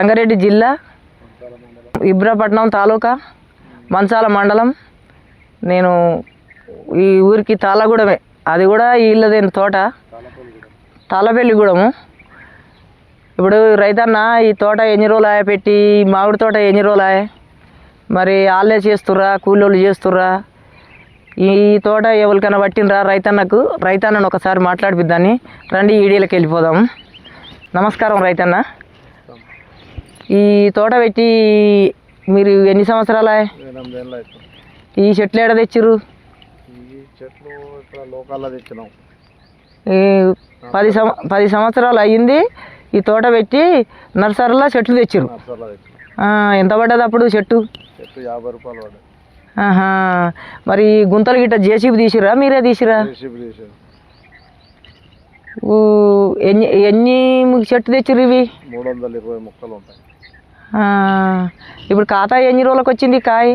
రంగారెడ్డి జిల్లా ఇబ్రాపట్నం తాలూకా మంచాల మండలం. నేను ఈ ఊరికి తాళగూడమే అది కూడా ఇళ్ళదే తోట? తాళపల్లిగూడెము ఇప్పుడు రైతన్న ఈ తోట ఎన్ని రోజులు పెట్టి మామిడి తోట ఎన్ని రోజులు మరి వాళ్ళే చేస్తుర్రా కూలోళ్ళు చేస్తుర్రా? ఈ తోట ఎవరికైనా పట్టినరా రైతన్నకు? రైతన్నను ఒకసారి మాట్లాడిపిద్దాన్ని. రండి ఈడీలకు వెళ్ళిపోదాం నమస్కారం రైతన్న. ఈ తోట పెట్టి మీరు ఎన్ని సంవత్సరాలు? ఈ చెట్లు ఏడ తెచ్చిర్రు? పది పది సంవత్సరాలు అయ్యింది ఈ తోట పెట్టి నర్సరీలో చెట్లు తెచ్చిర్రు. ఎంత పడ్డది అప్పుడు చెట్టు? యాభై రూపాయలు మరి ఈ గుంతలు గిట్ట జేసీబీ తీసిరా మీరే తీసిరా ఎన్ని ఎన్ని చెట్టు తెచ్చిర్రు ఇవి? మూడు వందల ఇరవై మొక్కలు ఉంటాయి. ఇప్పుడు ఖాతా ఎన్ని రోజులకు వచ్చింది కాయ?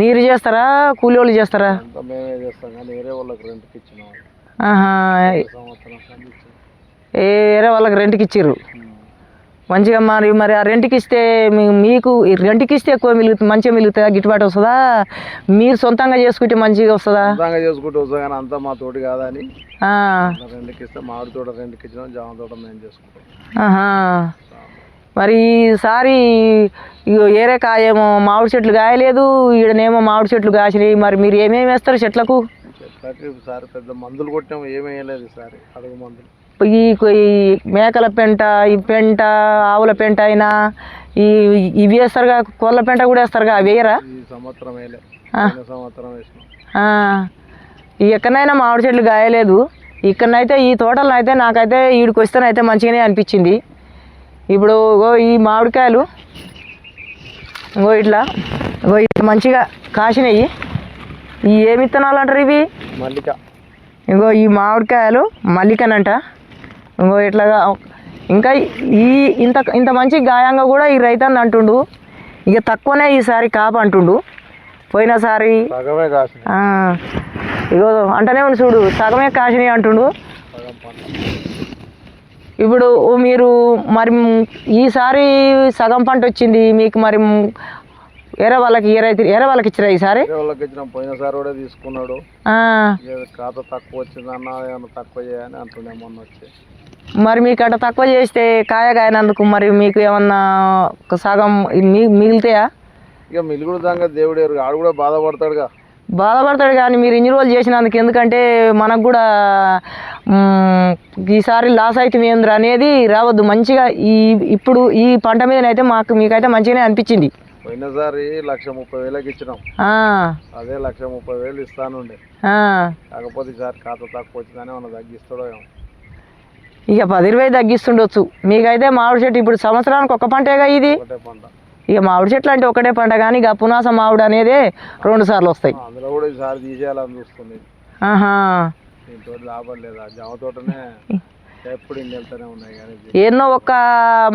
మీరు చేస్తారా? కూలి వాళ్ళు చేస్తారా? వేరే వాళ్ళకి రెంట్కి ఇచ్చినాం. ఆహా, ఈ సంవత్సరం కానీ ఇచ్చాం ఏ వేరే వాళ్ళకి రెంట్కి ఇచ్చిర్రు. మంచిగా మరి మరి ఆ రెంట్కి ఇస్తే మీకు ఈ రెంట్కి ఇస్తే ఎక్కువ మిలుగుతుంది మంచిగా మిలుగుతుందా? గిట్టుబాటు వస్తుందా? మీరు సొంతంగా చేసుకుంటే మంచిగా వస్తుందా? సొంతంగా చేసుకుంటూ వస్తాం కానీ అంతా మా తోటి కాదని. రెంట్కి ఇస్తే మామిడి తోట రెంట్కి ఇచ్చినాం జామ తోట మేము చేసుకుంటాం. మరి ఈసారి ఏరే కాయేమో మామిడి చెట్లు కాయలేదు ఈడనేమో మామిడి చెట్లు కాసినాయి. మరి మీరు ఏమేమి వేస్తారు చెట్లకు? చెట్లకి ఈసారి పెద్ద మందులు కొట్టాం ఏమీ వేయలేదు ఈసారి అడుగు మందులు. ఈ మేకల పెంట ఈ పెంట ఆవుల పెంట అయినా ఈ ఇవి వేస్తారుగా కోళ్ళ పెంట కూడా వేస్తారుగా అవి వేయరా? ఎక్కడైనా మామిడి చెట్లు గాయలేదు ఇక్కడనైతే ఈ తోటలో అయితే నాకైతే ఈడికి వస్తేనైతే మంచిగానే అనిపించింది. ఇప్పుడు ఈ మామిడికాయలు ఇంకో ఇట్లా ఇంకో ఇట్లా మంచిగా కాసినాయి. ఈ ఏమి విత్తనాలు అంటారు ఇవి? మల్లిక. ఇంకో ఈ మామిడికాయలు మల్లికనంట. ఇంకో ఇట్లాగా ఇంకా ఈ ఇంత ఇంత మంచి గాయంగా కూడా ఈ రైతన్న అంటుండు. ఇక తక్కువనే ఈసారి కాప అంటుండు. పోయినసారి ఇగో అంటనే ఉంది చూడు సగమే కాసినాయి అంటుండు. ఇప్పుడు మీరు మరి ఈసారి సగం పంట వచ్చింది మీకు మరి ఎరే వాళ్ళకి ఏ రైతు ఎరే వాళ్ళకి ఇచ్చిరా ఈసారి? పోయినసారి కూడా తీసుకున్నాడు. ఖాతా తక్కువ వచ్చిందన్న తక్కువ చేయని అంటుండే మొన్న వచ్చి. మరి మీకు అట్లా తక్కువ చేస్తే కాయ కాయనందుకు మరి మీకు ఏమన్నా ఒక సగం మీ మిగిలితాయా? ఇక మిలుగుడు దాకా దేవుడు ఎరుగు. ఆడు కూడా బాధపడతాడుగా. బాధపడతాడు కానీ మీరు ఇన్ని రోజులు చేసినందుకు ఎందుకంటే మనకు కూడా ఈసారి లాస్ అయితే ఏంద్ర అనేది రావద్దు. మంచిగా ఈ ఇప్పుడు ఈ పంట మీదనైతే మాకు మీకైతే మంచిగానే అనిపించింది. పోయినసారి లక్ష ముప్పై వేలకి ఇచ్చినాం. అదే లక్ష ముప్పై వేలు ఇస్తానుండే. కాకపోతే ఈసారి ఖాతా తక్కువ వచ్చిందని ఏమన్నా తగ్గిస్తాడో ఏమో. ఇక పది ఇరవై తగ్గిస్తుండొచ్చు. మీకైతే మామిడి చెట్టు ఇప్పుడు సంవత్సరానికి ఒక పంటేగా ఇది? ఇక మామిడి చెట్లు అంటే ఒకటే పంట కానీ ఇక పునాస మామిడి అనేది రెండు సార్లు వస్తాయి. ఎన్నో ఒక్క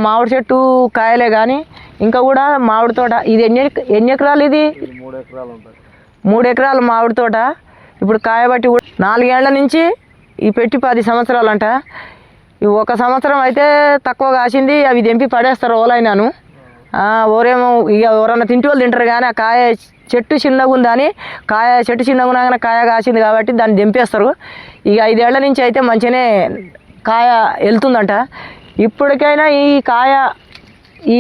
మామిడి చెట్టు కాయలే కానీ ఇంకా కూడా మామిడి తోట. ఇది ఎన్ని ఎన్ని ఎకరాలు ఇది? మూడు ఎకరాలు ఉంటుంది మూడు ఎకరాలు మామిడి తోట. ఇప్పుడు కాయబట్టి కూడా నాలుగేళ్ళ నుంచి ఈ పెట్టి పది సంవత్సరాలంట. ఒక సంవత్సరం అయితే తక్కువ కాసింది అవి తెంపి పడేస్తారు ఓలైనాను. ఓరేమో ఇక ఎవరన్నా తింటి వాళ్ళు తింటారు కానీ ఆ కాయ చెట్టు చిన్నగా ఉందని కాయ చెట్టు చిన్నగా కాయ కాసింది కాబట్టి దాన్ని దింపేస్తారు ఇక ఐదేళ్ళ నుంచి అయితే మంచిగానే కాయ వెళ్తుందంట. ఇప్పటికైనా ఈ కాయ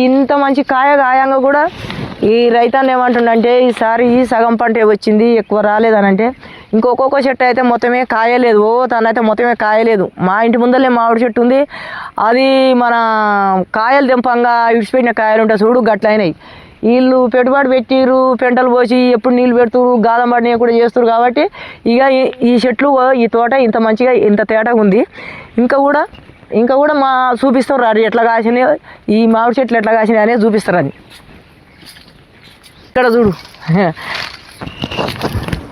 ఇంత మంచి కాయ కాయంగా కూడా ఈ రైతాన్ని ఏమంటుండంటే ఈసారి ఈ సగం పంటే వచ్చింది ఎక్కువ రాలేదనంటే ఇంకొక్కొక్క చెట్టు అయితే మొత్తమే కాయలేదు. ఓ తనైతే మొత్తమే కాయలేదు. మా ఇంటి ముందరే మామిడి చెట్టు ఉంది. అది మన కాయలు తెంపంగా ఇడిచిపెట్టిన కాయలు ఉంటాయి చూడు గట్లయినాయి. వీళ్ళు పెట్టుబడి పెట్టిరు పెంటలు పోసి ఎప్పుడు నీళ్ళు పెడుతురు గాదం పడినవి కూడా చేస్తారు కాబట్టి ఇక ఈ- చెట్లు ఈ తోట ఇంత మంచిగా ఇంత తేటగా ఉంది. ఇంకా కూడా ఇంకా కూడా మా చూపిస్తారు అది ఎట్లా కాసినాయి ఈ మామిడి చెట్లు ఎట్లా కాసినాయి అనేది చూపిస్తారు అది ఇక్కడ చూడు.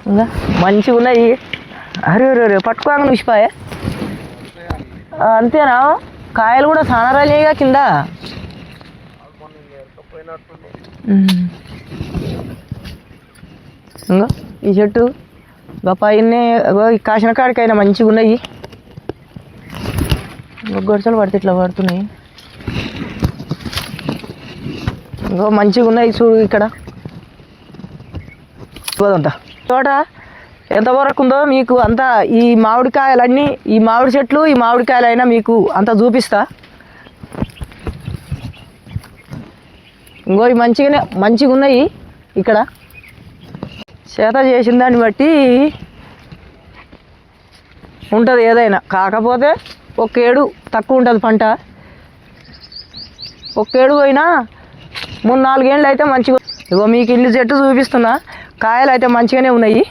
ఇంకా మంచిగా ఉన్నాయి అరే అరే అరే పట్టుకోగా చూసిపోయా అంతేనా? కాయలు కూడా చాలా రాలేగా కింద. ఇంకా ఈ చెట్టు. ఇంకా ఈ కాసిన కాడికైనా మంచిగా ఉన్నాయి. గొడసలు పడితే ఇట్లా పడుతున్నాయి. ఇంకో మంచిగా ఉన్నాయి చూడు ఇక్కడ. పోదంతా. తోట ఎంతవరకు ఉందో మీకు అంతా ఈ మామిడికాయలన్నీ ఈ మామిడి చెట్లు ఈ మామిడికాయలైనా మీకు అంతా చూపిస్తా. ఇంకో మంచిగానే మంచిగా ఉన్నాయి ఇక్కడ. చేత చేసిన దాన్ని బట్టి ఉంటుంది ఏదైనా. కాకపోతే ఒకేడు తక్కువ ఉంటుంది పంట. ఒకేడు పోయినా మూడు నాలుగేళ్ళు అయితే మంచిగా ఇగో మీకు ఇల్లు చెట్టు చూపిస్తున్నా. కాయలు అయితే మంచిగానే ఉన్నాయి.